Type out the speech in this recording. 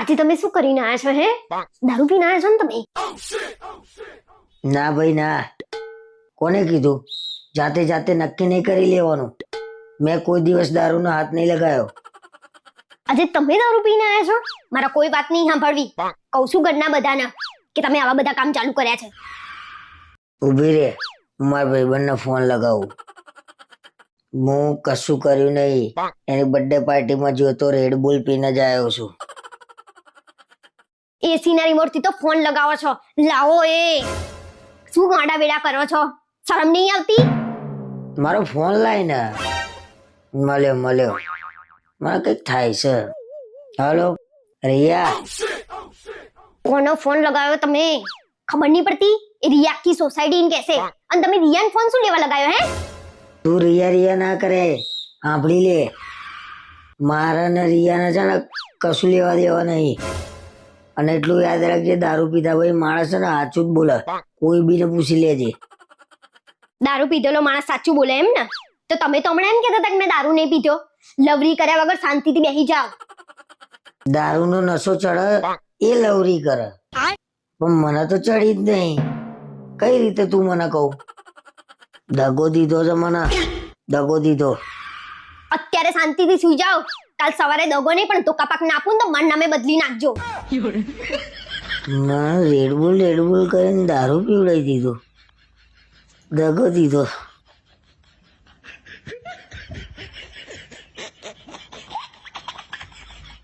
આજે તમે શું કરીને આવ્યા છો હે? દારૂ પીને આવ્યા છો ને તમે? ના ભાઈ ના. કોને કીધું? જાતે જાતે નક્કી નહીં કરી લેવાનું. મેં કોઈ દિવસ દારૂનો હાથ નહીં લગાવ્યો આજે તમે દારૂ પીને આયા છો? મારા કોઈ વાત નહીં સાંભળવી. કહું છું ઘરના બધાના કે તમે આવા બધા કામ ચાલુ કર્યા છે. ઊભી રે. હું મારા ભાઈબંધને ફોન લગાવું. હું કશું કર્યું નહીં. એની બર્થડે પાર્ટીમાં જોતો રેડ બુલ પીને જ આવ્યો છું. એસી ના રિમોટથી તો ફોન લગાવો છો. લાવો એ. શું ગાડા વેડા કરો છો? શરમ નહીં આવતી? મારો ફોન લાય ને. મળ્યો મળ્યો. મને કંઈક થાય છે. હાલો રિયા. કોનો ફોન લગાવ્યો તમે? ખબર નહીં પડતી? એ રિયા આખી સોસાયટી ને કહેશે અને તમે રિયાન ફોન શું લેવા લગાવ્યો હે? તું રિયા રિયા ના કરે. સાંભળી લે. મારા ને રિયાને છે ને કશું લેવા દેવા નહીં. અને એટલું યાદ રાખજે દારૂ પીધા ભાઈ માણસ છે ને સાચું જ બોલે. કોઈ બીને પૂછી લેજે. દારૂ પીધેલો માણસ સાચું બોલે એમ ને? તો તમે તો હમણાં એમ કહેતા હતા કે મેં દારૂ નહીં પીધો. લવરી કર્યા વગર શાંતિથી બેસી જાઓ. દારૂનો નશો ચડે એ લવરી કરે. પણ મને તો ચડી જ નહીં. કઈ રીતે તું મને કહું? દગો દીધો છે મને. દગો દીધો. અત્યારે શાંતિથી સુઈ જાઓ. કાલ સવારે દગો નહીં પણ તો કપાક નાખું ને તો મન નામે બદલી નાખજો. મને રેડબુલ રેડબુલ કરીને દારૂ પીવડાવી દીધો. દગો દીધો.